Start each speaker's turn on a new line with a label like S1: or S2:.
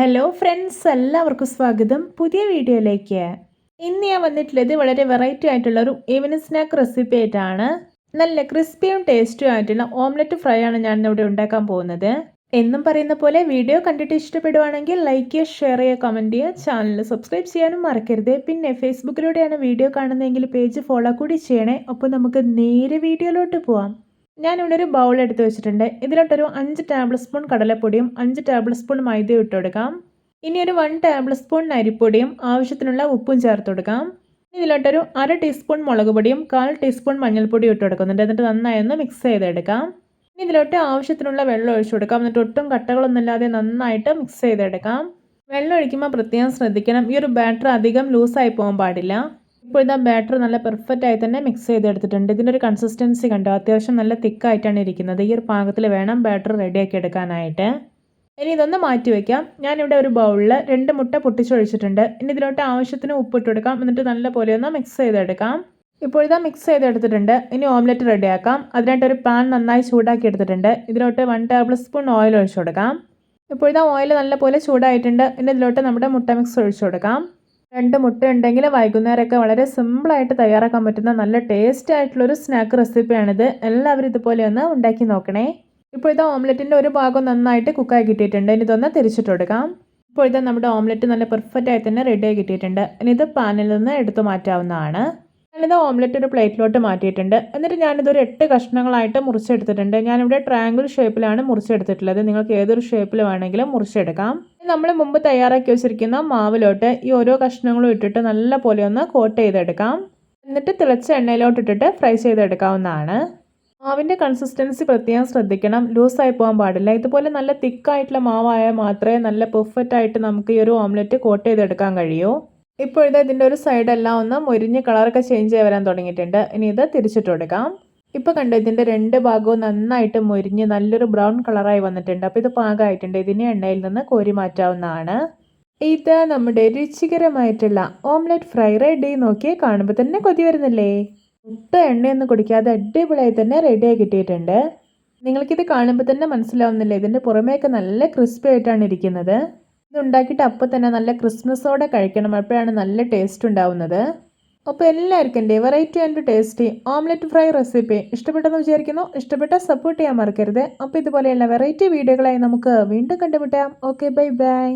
S1: Hello friends എല്ലാവർക്കും സ്വാഗതം. പുതിയ വീഡിയോയിലേക്ക്. ഇന്ന് ഞാൻ വന്നിട്ടുള്ളത് വളരെ വെറൈറ്റി ആയിട്ടുള്ള ഒരു ഈവനിങ് സ്നാക്ക് റെസിപ്പി ആയിട്ടാണ്. നല്ല ക്രിസ്പിയും ടേസ്റ്റും ആയിട്ടുള്ള ഓംലെറ്റ് ഫ്രൈ ആണ് ഞാൻ ഇവിടെ ഉണ്ടാക്കാൻ പോകുന്നത്. എന്നും പറയുന്ന പോലെ വീഡിയോ കണ്ടിട്ട് ഇഷ്ടപ്പെടുവാണെങ്കിൽ ലൈക്ക് ചെയ്യുക ഷെയർ ചെയ്യുക കമന്റ് ചെയ്യുക. ചാനൽ സബ്സ്ക്രൈബ് ചെയ്യാനും മറക്കരുത്. പിന്നെ ഫേസ്ബുക്കിലൂടെയാണ് വീഡിയോ കാണുന്നതെങ്കിൽ പേജ് ഫോളോ കൂടി ചെയ്യണേ. അപ്പോൾ നമുക്ക് നേരെ വീഡിയോയിലോട്ട് പോവാം. ഞാനിവിടെ ഒരു ബൗൾ എടുത്ത് വെച്ചിട്ടുണ്ട്. ഇതിലോട്ടൊരു അഞ്ച് ടേബിൾ സ്പൂൺ കടലപ്പൊടിയും അഞ്ച് ടേബിൾ സ്പൂൺ മൈദയും ഇട്ട് കൊടുക്കാം. ഇനി ഒരു വൺ ടേബിൾ സ്പൂൺ അരിപ്പൊടിയും ആവശ്യത്തിനുള്ള ഉപ്പും ചേർത്ത് കൊടുക്കാം. ഇതിലോട്ടൊരു അര ടീസ്പൂൺ മുളക് പൊടിയും കാൽ ടീസ്പൂൺ മഞ്ഞൾപ്പൊടിയും ഇട്ട് കൊടുക്കുന്നുണ്ട്. എന്നിട്ട് നന്നായി ഒന്ന് മിക്സ് ചെയ്തെടുക്കാം. ഇതിലോട്ട് ആവശ്യത്തിനുള്ള വെള്ളം ഒഴിച്ചു കൊടുക്കാം. എന്നിട്ട് ഒട്ടും കട്ടകളൊന്നുമില്ലാതെ നന്നായിട്ട് മിക്സ് ചെയ്തെടുക്കാം. വെള്ളം ഒഴിക്കുമ്പോൾ പ്രത്യേകം ശ്രദ്ധിക്കണം. ഈ ഒരു ബാറ്റർ അധികം ലൂസായി പോകാൻ പാടില്ല. ഇപ്പോൾ ഇതാ ബാറ്റർ നല്ല പെർഫെക്റ്റ് ആയി തന്നെ മിക്സ് ചെയ്തെടുത്തിട്ടുണ്ട്. ഇതിന്റെ ഒരു കൺസിസ്റ്റൻസി കണ്ടോ? അത്യാവശ്യം നല്ല തിക്കായിട്ടാണ് ഇരിക്കുന്നത്. ഈ ഒരു പാകത്തിൽ വേണം ബാറ്റർ റെഡിയാക്കി എടുക്കാനായിട്ട്. ഇനി ഇതൊന്ന് മാറ്റി വയ്ക്കാം ഞാനിവിടെ ഒരു ബൗളിൽ രണ്ട് മുട്ട പൊട്ടിച്ചൊഴിച്ചിട്ടുണ്ട്. ഇനി ഇതിലോട്ട് ആവശ്യത്തിന് ഉപ്പിട്ട് കൊടുക്കാം. എന്നിട്ട് നല്ല പോലെ ഒന്ന് മിക്സ് ചെയ്തെടുക്കാം. ഇപ്പോൾ ഇതാ മിക്സ് ചെയ്തെടുത്തിട്ടുണ്ട്. ഇനി ഓംലെറ്റ് റെഡിയാക്കാം അതിനായിട്ട് ഒരു പാൻ നന്നായി ചൂടാക്കി എടുത്തിട്ടുണ്ട്. ഇതിലോട്ട് വൺ ടേബിൾ സ്പൂൺ ഓയിൽ ഒഴിച്ചു കൊടുക്കാം. ഇപ്പോൾ ഇതാ ഓയിൽ നല്ല പോലെ ചൂടായിട്ടുണ്ട്. ഇനി ഇതിലോട്ട് നമ്മുടെ മുട്ട മിക്സ് ഒഴിച്ചു കൊടുക്കാം. രണ്ട് മുട്ട ഉണ്ടെങ്കിൽ വൈകുന്നേരമൊക്കെ വളരെ സിമ്പിളായിട്ട് തയ്യാറാക്കാൻ പറ്റുന്ന നല്ല ടേസ്റ്റ് ആയിട്ടുള്ളൊരു സ്നാക്ക് റെസിപ്പിയാണിത് എല്ലാവരും ഇതുപോലെ ഒന്ന് ഉണ്ടാക്കി നോക്കണേ. ഇപ്പോൾ ഇത് ഓംലെറ്റിന്റെ ഒരു ഭാഗം നന്നായിട്ട് കുക്കായി കിട്ടിയിട്ടുണ്ട്. ഇനി ഇതൊന്ന് തിരിച്ചിട്ട് കൊടുക്കാം. ഇപ്പോൾ ഇത് നമ്മുടെ ഓംലെറ്റ് നല്ല പെർഫെക്റ്റ് ആയി തന്നെ റെഡിയായി കിട്ടിയിട്ടുണ്ട്. ഇനി ഇത് പാനിൽ നിന്ന് എടുത്തു മാറ്റാവുന്നതാണ്. ഞാനിത് ഓംലെറ്റ് ഒരു പ്ലേറ്റിലോട്ട് മാറ്റിയിട്ടുണ്ട്. എന്നിട്ട് ഞാനിതൊരു എട്ട് കഷ്ണങ്ങളായിട്ട് മുറിച്ചെടുത്തിട്ടുണ്ട്. ഞാനിവിടെ ട്രയാങ്കിൾ ഷേപ്പിലാണ് മുറിച്ചെടുത്തിട്ടുള്ളത്. നിങ്ങൾക്ക് ഏതൊരു ഷേപ്പിൽ വേണമെങ്കിലും മുറിച്ചെടുക്കാം. നമ്മൾ മുമ്പ് തയ്യാറാക്കി വെച്ചിരിക്കുന്ന മാവിലോട്ട് ഈ ഓരോ കഷ്ണങ്ങളും ഇട്ടിട്ട് നല്ല പോലെ ഒന്ന് കോട്ട് ചെയ്തെടുക്കാം. എന്നിട്ട് തിളച്ച എണ്ണയിലോട്ട് ഇട്ടിട്ട് ഫ്രൈ ചെയ്തെടുക്കാവുന്നതാണ്. മാവിന്റെ കൺസിസ്റ്റൻസി പ്രത്യേകം ശ്രദ്ധിക്കണം. ലൂസായി പോകാൻ പാടില്ല. ഇതുപോലെ നല്ല തിക്കായിട്ടുള്ള മാവായാൽ മാത്രമേ നല്ല പെർഫെക്റ്റ് ആയിട്ട് നമുക്ക് ഈ ഒരു ഓംലെറ്റ് കോട്ട് ചെയ്തെടുക്കാൻ കഴിയൂ. ഇപ്പോഴത്തെ ഇതിന്റെ ഒരു സൈഡെല്ലാം ഒന്ന് മുരിഞ്ഞ് കളറൊക്കെ ചേഞ്ച് ചെയ്യാൻ വരാൻ തുടങ്ങിയിട്ടുണ്ട്. ഇനി ഇത് തിരിച്ചിട്ട് കൊടുക്കാം. ഇപ്പോൾ കണ്ടോ ഇതിന്റെ രണ്ട് ഭാഗവും നന്നായിട്ട് മുരിഞ്ഞ് നല്ലൊരു ബ്രൗൺ കളറായി വന്നിട്ടുണ്ട്. അപ്പോൾ ഇത് പാകമായിട്ടുണ്ട് ഇതിനെ എണ്ണയിൽ നിന്ന് കോരി മാറ്റാവുന്നതാണ്. ഇത് നമ്മുടെ രുചികരമായിട്ടുള്ള ഓംലെറ്റ് ഫ്രൈ റെഡി നോക്കിയേ കാണുമ്പോൾ തന്നെ കൊതി വരുന്നില്ലേ? ഒട്ടും എണ്ണയൊന്നും കുടിക്കാതെ അടിപൊളിയായി തന്നെ റെഡിയായി കിട്ടിയിട്ടുണ്ട്. നിങ്ങൾക്കിത് കാണുമ്പോൾ തന്നെ മനസ്സിലാവുന്നില്ലേ? ഇതിന്റെ പുറമേയൊക്കെ നല്ല ക്രിസ്പി ആയിട്ടാണ് ഇരിക്കുന്നത്. ഇത് ഉണ്ടാക്കിയിട്ട് അപ്പോൾ തന്നെ നല്ല ക്രിസ്മസോടെ കഴിക്കണം. അപ്പോഴാണ് നല്ല ടേസ്റ്റ് ഉണ്ടാവുന്നത്. അപ്പോൾ എല്ലാവർക്കും എന്റെ variety and tasty omelette fry recipe ഇഷ്ടപ്പെട്ടെന്ന് വിചാരിക്കുന്നു. ഇഷ്ടപ്പെട്ട സപ്പോർട്ട് ചെയ്യാൻ മറക്കരുത്. അപ്പോൾ ഇതുപോലെയുള്ള വെറൈറ്റി വീഡിയോകളായി നമുക്ക് വീണ്ടും കണ്ടുമുട്ടാം. Okay bye bye